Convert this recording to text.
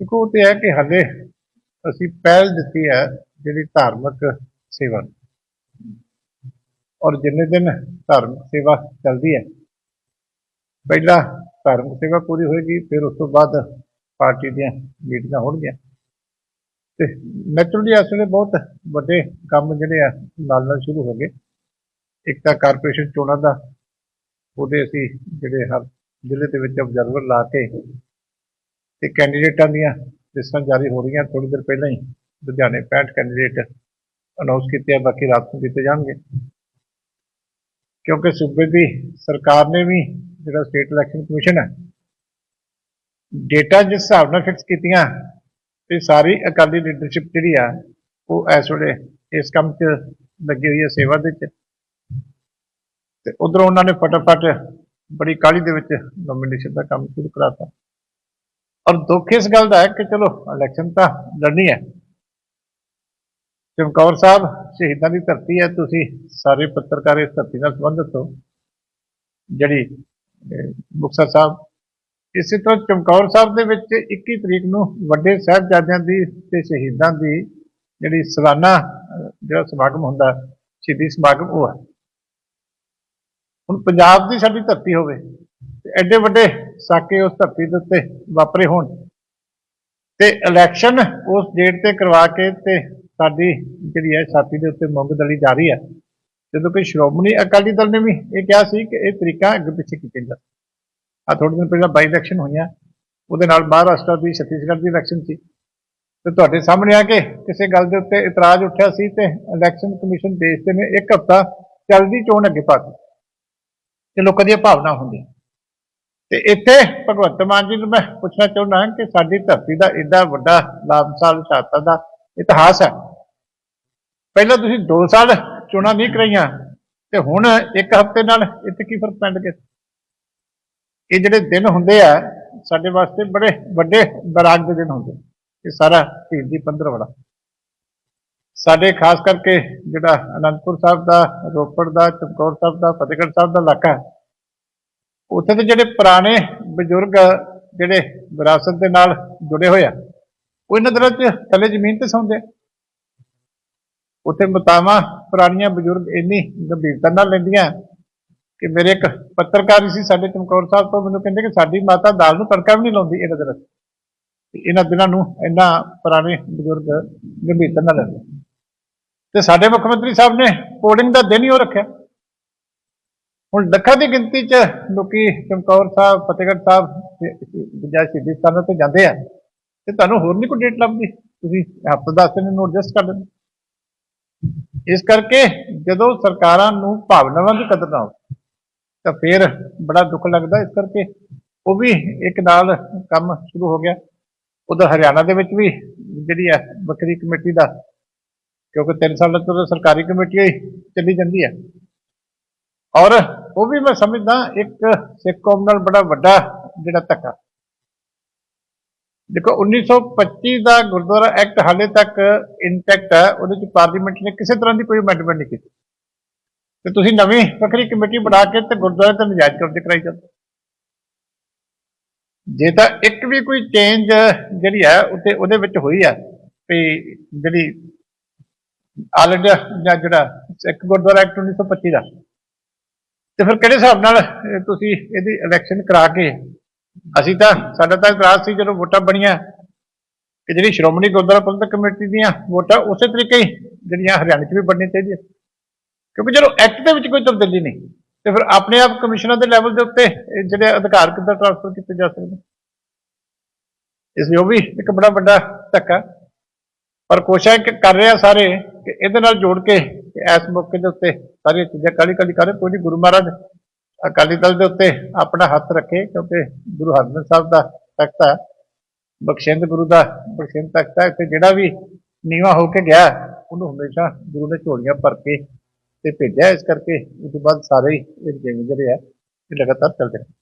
ਦੇਖੋ ਉਹ ਤੇ ਹੈ ਕਿ ਹਲੇ ਅਸੀਂ ਪਹਿਲ ਦਿੱਤੀ ਹੈ ਜਿਹੜੀ ਧਾਰਮਿਕ ਸੇਵਾ। ਔਰ ਜਿੰਨੇ ਦਿਨ ਧਾਰਮਿਕ ਸੇਵਾ ਚੱਲਦੀ ਹੈ, ਪਹਿਲਾਂ ਧਾਰਮਿਕ ਸੇਵਾ ਪੂਰੀ ਹੋਏਗੀ, ਫਿਰ ਉਸ ਤੋਂ ਬਾਅਦ ਪਾਰਟੀ ਦੀਆਂ ਮੀਟਿੰਗਾਂ ਹੋਣਗੀਆਂ। ਤੇ ਨੈਚੁਰਲੀ ਇਸ ਵੇਲੇ ਬਹੁਤ ਵੱਡੇ ਕੰਮ ਜਿਹੜੇ ਆ, ਨਾਲ ਨਾਲ ਸ਼ੁਰੂ ਹੋ ਗਏ। ਇੱਕ ਤਾਂ ਕਾਰਪੋਰੇਸ਼ਨ ਚੋਣਾਂ ਦਾ, ਉਹਦੇ ਅਸੀਂ ਜਿਹੜੇ ਹਰ ਜ਼ਿਲ੍ਹੇ ਦੇ ਵਿੱਚ ਆਬਜ਼ਰਵਰ ਲਾ ਕੇ ਤੇ ਕੈਂਡੀਡੇਟਾਂ ਦੀਆਂ ਲਿਸਟਾਂ ਜਾਰੀ ਹੋ ਰਹੀਆਂ ਥੋੜੀ ਦੇਰ ਪਹਿਲਾਂ ਹੀ। ਲੁਧਿਆਣੇ 65 ਕੈਂਡੀਡੇਟ ਅਨਾਉਂਸ ਕੀਤੇ ਆ, ਬਾਕੀ ਰਾਤ ਨੂੰ ਕੀਤੇ ਜਾਣਗੇ। ਕਿਉਂਕਿ ਸੂਬੇ ਦੀ ਸਰਕਾਰ ਨੇ ਵੀ ਜਿਹੜਾ ਸਟੇਟ ਇਲੈਕਸ਼ਨ ਕਮਿਸ਼ਨ ਹੈ ਡੇਟਾ ਜਿਸ ਹਿਸਾਬ ਨਾਲ ਫਿਕਸ ਕੀਤੀਆਂ ਤੇ ਸਾਰੀ ਅਕਾਲੀ ਲੀਡਰਸ਼ਿਪ ਜਿਹੜੀ ਆ, ਉਹ ਇਸ ਵੇਲੇ ਇਸ ਕੰਮ 'ਚ ਲੱਗੀ ਹੋਈ ਹੈ ਸੇਵਾ ਦੇ 'ਚ। ਤੇ ਉਧਰੋਂ ਉਹਨਾਂ ਨੇ ਫਟਾਫਟ ਬੜੀ ਕਾਹਲੀ ਦੇ ਵਿੱਚ ਨੋਮੀਨੇਸ਼ਨ ਦਾ ਕੰਮ ਸ਼ੁਰੂ ਕਰਾਤਾ। ਔਰ ਦੁੱਖ ਇਸ ਗੱਲ ਦਾ ਹੈ ਕਿ ਚਲੋ ਇਲੈਕਸ਼ਨ ਤਾਂ ਲੜਨੀ ਹੈ। ਚਮਕੌਰ ਸਾਹਿਬ, ਸ਼ਹੀਦਾਂ ਦੀ ਧਰਤੀ ਹੈ, ਤੁਸੀਂ ਸਾਰੇ ਪੱਤਰਕਾਰ ਇਸ ਧਰਤੀ ਨਾਲ ਸੰਬੰਧਿਤ ਹੋ। ਜਿਹੜੀ ਮੁਕਤਸਰ ਸਾਹਿਬ, ਇਸੇ ਤਰ੍ਹਾਂ ਚਮਕੌਰ ਸਾਹਿਬ ਦੇ ਵਿੱਚ 21 ਤਰੀਕ ਨੂੰ ਵੱਡੇ ਸਾਹਿਬਜ਼ਾਦਿਆਂ ਦੀ ਤੇ ਸ਼ਹੀਦਾਂ ਦੀ ਜਿਹੜੀ ਸਾਲਾਨਾ ਜਿਹੜਾ ਸਮਾਗਮ ਹੁੰਦਾ, ਸ਼ਹੀਦੀ ਸਮਾਗਮ ਉਹ ਹੈ। ਹੁਣ ਪੰਜਾਬ ਦੀ ਸਾਡੀ ਧਰਤੀ ਹੋਵੇ ਐਡੇ ਵੱਡੇ ਸਾਕੇ ਉਸ ਧਰਤੀ ਦੇ ਉੱਤੇ ਵਾਪਰੇ ਹੋਣ ਤੇ ਇਲੈਕਸ਼ਨ ਉਸ ਡੇਟ ਤੇ ਕਰਵਾ ਕੇ ਤੇ ਸਾਡੀ ਜਿਹੜੀ ਹੈ ਸਾਥੀ ਦੇ ਉੱਤੇ ਮੁੰਗ ਦਲੀ ਜਾ ਰਹੀ ਹੈ। ਜਦੋਂ ਕਿ ਸ਼੍ਰੋਮਣੀ ਅਕਾਲੀ ਦਲ ਨੇ ਵੀ ਇਹ ਕਿਹਾ ਸੀ ਕਿ ਇਹ ਤਰੀਕਾ ਅੱਗੇ ਪਿੱਛੇ ਕੀਤੇ ਜਾ ਆ ਥੋੜੇ ਦਿਨ ਪਹਿਲਾਂ ਬਾਈ ਇਲੈਕਸ਼ਨ ਹੋਈਆਂ, ਉਹਦੇ ਨਾਲ ਮਹਾਰਾਸ਼ਟਰ ਦੀ ਛੱਤੀਸਗੜ੍ਹ ਦੀ ਇਲੈਕਸ਼ਨ ਸੀ। ਤੇ ਤੁਹਾਡੇ ਸਾਹਮਣੇ ਆ ਕੇ ਕਿਸੇ ਗੱਲ ਦੇ ਉੱਤੇ ਇਤਰਾਜ਼ ਉੱਠਿਆ ਸੀ ਤੇ ਇਲੈਕਸ਼ਨ ਕਮਿਸ਼ਨ ਦੇਸ਼ ਦੇ ਨੇ ਇੱਕ ਹਫ਼ਤਾ ਚੱਲਦੀ ਚੋਣ ਅੱਗੇ ਪਾ ਦਿੱਤੀ। ਤੇ ਲੋਕਾਂ ਦੀਆਂ ਭਾਵਨਾ ਹੁੰਦੀਆਂ। ਤੇ ਇੱਥੇ ਭਗਵੰਤ ਮਾਨ ਜੀ ਨੂੰ ਮੈਂ ਪੁੱਛਣਾ ਚਾਹੁੰਦਾ ਕਿ ਸਾਡੀ ਧਰਤੀ ਦਾ ਏਡਾ ਵੱਡਾ ਲਾਮਸਾਲ ਸ਼ਹਾਦਤਾਂ ਦਾ ਇਤਿਹਾਸ ਹੈ। ਪਹਿਲਾਂ ਤੁਸੀਂ 2 ਸਾਲ ਚੋਣਾਂ ਨਹੀਂ ਕਰਾਈਆਂ ਤੇ ਹੁਣ ਇੱਕ ਹਫ਼ਤੇ ਨਾਲ ਇੱਥੇ ਕੀ ਫ਼ਰਕ ਪੈਂਦਾ ਕਿ ਇਹ ਜਿਹੜੇ ਦਿਨ ਹੁੰਦੇ ਆ, ਸਾਡੇ ਵਾਸਤੇ ਬੜੇ ਵੱਡੇ ਬਰਾਗ ਦੇ ਦਿਨ ਹੁੰਦੇ ਇਹ ਸਾਰਾ ਧੀਰ ਦੀ ਪੰਦਰ ਵੜਾ ਸਾਡੇ ਖਾਸ ਕਰਕੇ ਜਿਹੜਾ ਅਨੰਦਪੁਰ ਸਾਹਿਬ ਦਾ, ਰੋਪੜ ਦਾ, ਚਮਕੌਰ ਸਾਹਿਬ ਦਾ, ਫਤਿਹਗੜ੍ਹ ਸਾਹਿਬ ਦਾ ਇਲਾਕਾ ਹੈ ਉੱਥੇ ਦੇ ਜਿਹੜੇ ਪੁਰਾਣੇ ਬਜ਼ੁਰਗ ਜਿਹੜੇ ਵਿਰਾਸਤ ਦੇ ਨਾਲ ਜੁੜੇ ਹੋਏ ਆ, ਉਹ ਇਹਨਾਂ ਦਿਨਾਂ 'ਚ ਥੱਲੇ ਜ਼ਮੀਨ ਤੇ ਸੌਂਦੇ ਉੱਥੇ ਮਤਾਵਾਂ ਪੁਰਾਣੀਆਂ ਬਜ਼ੁਰਗ ਇੰਨੀ ਗੰਭੀਰਤਾ ਨਾਲ ਲੈਂਦੀਆਂ ਕਿ ਮੇਰੇ ਇੱਕ ਪੱਤਰਕਾਰ ਹੀ ਸੀ ਸਾਡੇ ਚਮਕੌਰ ਸਾਹਿਬ ਤੋਂ, ਮੈਨੂੰ ਕਹਿੰਦੇ ਕਿ ਸਾਡੀ ਮਾਤਾ ਦਾਲ ਨੂੰ ਤੜਕਾ ਵੀ ਨਹੀਂ ਲਾਉਂਦੀ ਇਹਨਾਂ ਦਿਨਾਂ 'ਚ। ਇਹਨਾਂ ਦਿਨਾਂ ਨੂੰ ਇੰਨਾ ਪੁਰਾਣੇ ਬਜ਼ੁਰਗ ਗੰਭੀਰਤਾ ਨਾਲ ਲੈਂਦੇ ਤੇ ਸਾਡੇ ਮੁੱਖ ਮੰਤਰੀ ਸਾਹਿਬ ਨੇ ਪੋਲਿੰਗ ਦਾ ਦਿਨ ਹੀ ਉਹ ਰੱਖਿਆ। ਹੁਣ ਲੱਖਾਂ ਦੀ ਗਿਣਤੀ 'ਚ ਲੋਕੀ ਚਮਕੌਰ ਸਾਹਿਬ, ਫਤਿਹਗੜ੍ਹ ਸਾਹਿਬ ਵਿਜਾ ਸ਼ਹੀਦੀ ਸਥਾਨਾਂ ਤੇ ਜਾਂਦੇ ਆ। ਤੇ ਤੁਹਾਨੂੰ ਹੋਰ ਨਹੀਂ ਕੋਈ ਡੇਟ ਲੱਭਦੀ? ਤੁਸੀਂ ਹਫ਼ਤਾ ਦਸ ਦਿਨ ਨੂੰ ਐਡਜਸਟ ਕਰ ਲੈਂਦੇ ਇਸ ਕਰਕੇ ਜਦੋਂ ਸਰਕਾਰਾਂ ਨੂੰ ਭਾਵਨਾਵਾਂ ਦੀ ਕਦਰ ਨਾ ਹੋਵੇ, ਤਾਂ ਫਿਰ ਬੜਾ ਦੁੱਖ ਲੱਗਦਾ। ਇਸ ਕਰਕੇ ਉਹ ਵੀ ਇੱਕ ਨਾਲ ਕੰਮ ਸ਼ੁਰੂ ਹੋ ਗਿਆ। ਉਧਰ ਹਰਿਆਣਾ ਦੇ ਵਿੱਚ ਵੀ ਜਿਹੜੀ ਹੈ ਵੱਖਰੀ ਕਮੇਟੀ ਦਾ, ਕਿਉਂਕਿ 3 ਸਾਲਾਂ ਤੋਂ ਸਰਕਾਰੀ ਕਮੇਟੀ ਹੀ ਚੱਲੀ ਜਾਂਦੀ ਹੈ। ਔਰ ਉਹ ਵੀ ਮੈਂ ਸਮਝਦਾ, ਇੱਕ ਸਿੱਖ ਕੌਮ ਨਾਲ ਬੜਾ ਵੱਡਾ ਜਿਹੜਾ ਧੱਕਾ। ਦੇਖੋ 1925 ਦਾ ਗੁਰਦੁਆਰਾ ਐਕਟ ਹਾਲੇ ਤੱਕ ਇੰਟੈਕਟ ਹੈ, ਉਹਦੇ ਚ ਪਾਰਲੀਮੈਂਟ ਨੇ ਕਿਸੇ ਤਰ੍ਹਾਂ ਦੀ ਕੋਈ ਅਮੈਂਡਮੈਂਟ ਨਹੀਂ ਕੀਤੀ। ਤੇ ਤੁਸੀਂ ਨਵੀਂ ਵੱਖਰੀ ਕਮੇਟੀ ਬਣਾ ਕੇ ਤੇ ਗੁਰਦੁਆਰੇ ਤੇ ਨਜਾਇਜ਼ ਕਬਜ਼ੇ ਕਰਾਈ ਜਾਂਦੇ ਜੇ ਤਾਂ ਇੱਕ ਵੀ ਕੋਈ ਚੇਂਜ ਜਿਹੜੀ ਹੈ ਉੱਤੇ ਉਹਦੇ ਵਿੱਚ ਹੋਈ ਹੈ, ਵੀ ਜਿਹੜੀ ਆਲ ਇੰਡੀਆ ਜਾਂ ਜਿਹੜਾ ਸਿੱਖ ਗੁਰਦੁਆਰਾ ਐਕਟ 1925 ਦਾ। ਤੇ ਫਿਰ ਕਿਹੜੇ ਹਿਸਾਬ ਨਾਲ ਤੁਸੀਂ ਇਹਦੀ ਇਲੈਕਸ਼ਨ ਕਰਾ ਕੇ? ਅਸੀਂ ਤਾਂ, ਸਾਡਾ ਤਾਂ ਇਤਰਾਜ਼ ਸੀ ਜਦੋਂ ਵੋਟਾਂ ਬਣੀਆਂ। ਕਿ ਜਿਹੜੀ ਸ਼੍ਰੋਮਣੀ ਗੁਰਦੁਆਰਾ ਪ੍ਰਬੰਧਕ ਕਮੇਟੀ ਦੀਆਂ ਵੋਟਾਂ ਉਸੇ ਤਰੀਕੇ ਹੀ ਜਿਹੜੀਆਂ ਹਰਿਆਣੇ 'ਚ ਵੀ ਬਣਨੀਆਂ ਚਾਹੀਦੀਆਂ। ਕਿਉਂਕਿ ਜਦੋਂ ਐਕਟ ਦੇ ਵਿੱਚ ਕੋਈ ਤਬਦੀਲੀ ਨਹੀਂ, ਤੇ ਫਿਰ ਆਪਣੇ ਆਪ ਕਮਿਸ਼ਨਰ ਦੇ ਲੈਵਲ ਦੇ ਉੱਤੇ ਇਹ ਜਿਹੜੇ ਅਧਿਕਾਰ ਕਿੱਦਾਂ ਟ੍ਰਾਂਸਫਰ ਕੀਤੇ ਜਾ ਸਕਦੇ ਇਸ ਲਈ ਉਹ ਵੀ ਇੱਕ ਬੜਾ ਵੱਡਾ ਧੱਕਾ। ਪਰ ਕੋਸ਼ਿਸ਼ ਕਰ ਰਿਹਾ ਸਾਰੇ ਕਿ ਇਹਦੇ ਨਾਲ ਜੋੜ ਕੇ ਇਸ ਮੌਕੇ ਦੇ ਉੱਤੇ ਸਾਰੀਆਂ ਚੀਜ਼ਾਂ ਕਾਲੀ ਕਾਲੀ ਕਰੇ ਕੋਈ ਨਹੀਂ ਗੁਰੂ ਮਹਾਰਾਜ ਅਕਾਲੀ ਦਲ ਦੇ ਉੱਤੇ ਆਪਣਾ ਹੱਥ ਰੱਖੇ, ਕਿਉਂਕਿ ਗੁਰੂ ਹਰਗੋਬਿੰਦ ਸਾਹਿਬ ਦਾ ਤਖਤ ਹੈ, ਬਖਸ਼ਿੰਦ ਗੁਰੂ ਦਾ ਬਖਸ਼ਿੰਦ ਤਖਤ ਹੈ, ਤੇ ਜਿਹੜਾ ਵੀ ਨੀਵਾ ਹੋ ਕੇ ਗਿਆ, ਉਹਨੂੰ ਹਮੇਸ਼ਾ ਗੁਰੂ ਨੇ ਝੋਲੀਆਂ ਭਰ ਕੇ ਤੇ ਭੇਜਿਆ। ਇਸ ਕਰਕੇ ਉਸ ਤੋਂ ਬਾਅਦ ਸਾਰੇ ਹੀ ਇਹ ਜਿਵੇਂ ਜਿਹੜੇ ਆ, ਇਹ ਲਗਾਤਾਰ ਚੱਲਦੇ ਰਹੇ।